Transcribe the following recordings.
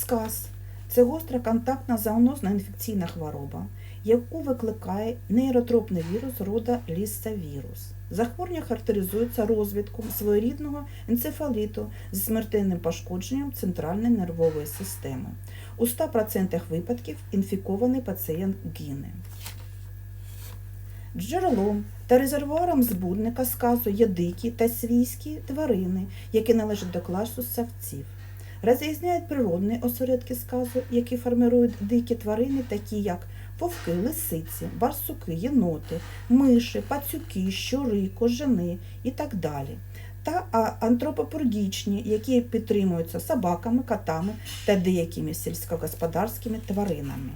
Сказ це гостра контактна зоонозна інфекційна хвороба, яку викликає нейротропний вірус рода лісавірус. Захворювання характеризується розвитком своєрідного енцефаліту зі смертельним пошкодженням центральної нервової системи. У 100% випадків інфікований пацієнт гине. Джерелом та резервуаром збудника сказу є дикі та свійські тварини, які належать до класу савців. Розрізняють природні осередки сказу, які формирують дикі тварини, такі як вовки, лисиці, барсуки, єноти, миші, пацюки, щури, кожани і так далі. Та антропопургічні, які підтримуються собаками, котами та деякими сільськогосподарськими тваринами.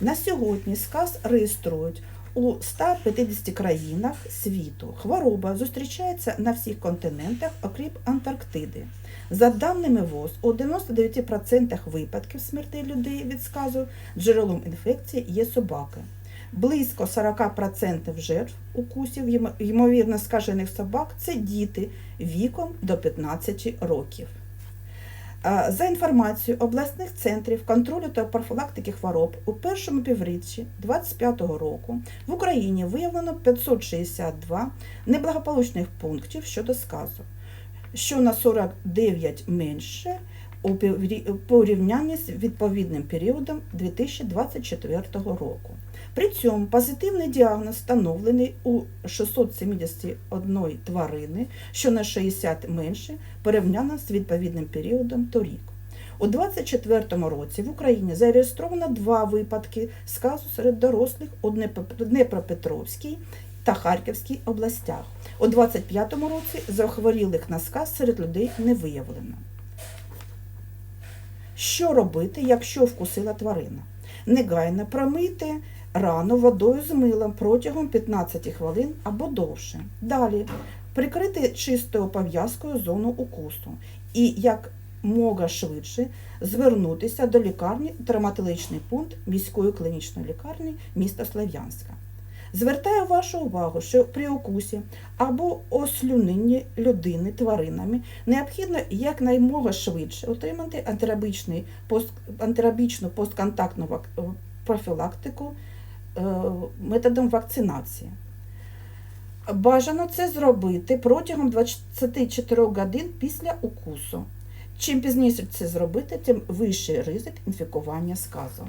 На сьогодні сказ реєструють у 150 країнах світу. Хвороба зустрічається на всіх континентах, окрім Антарктиди. За даними ВОЗ, у 99% випадків смертей людей від сказу джерелом інфекції є собаки. Близько 40% жертв укусів ймовірно скажених собак це діти віком до 15 років. За інформацією обласних центрів контролю та профілактики хвороб у першому півріччі 2025 року в Україні виявлено 562 неблагополучних пунктів щодо сказу, що на 49 менше порівнянні з відповідним періодом 2024 року. При цьому позитивний діагноз встановлений у 671 тварини, що на 60 менше порівняно з відповідним періодом торік. У 2024 році в Україні зареєстровано два випадки сказу серед дорослих у Днепро- Дніпропетровській та Харківській областях. У 2025 році захворілих на сказ серед людей не виявлено. Що робити, якщо вкусила тварина? Негайно промийте рану водою з милом протягом 15 хвилин або довше. Далі прикрити чистою пов'язкою зону укусу і як мога швидше звернутися до лікарні травматологічний пункт міської клінічної лікарні міста Слов'янська. Звертаю вашу увагу, що при укусі або ослюненні людини тваринами необхідно якнаймога швидше отримати антирабічний пост, антирабічну постконтактну вак- профілактику е, методом вакцинації. Бажано це зробити протягом 24 годин після укусу. Чим пізніше це зробити, тим вищий ризик інфікування сказом.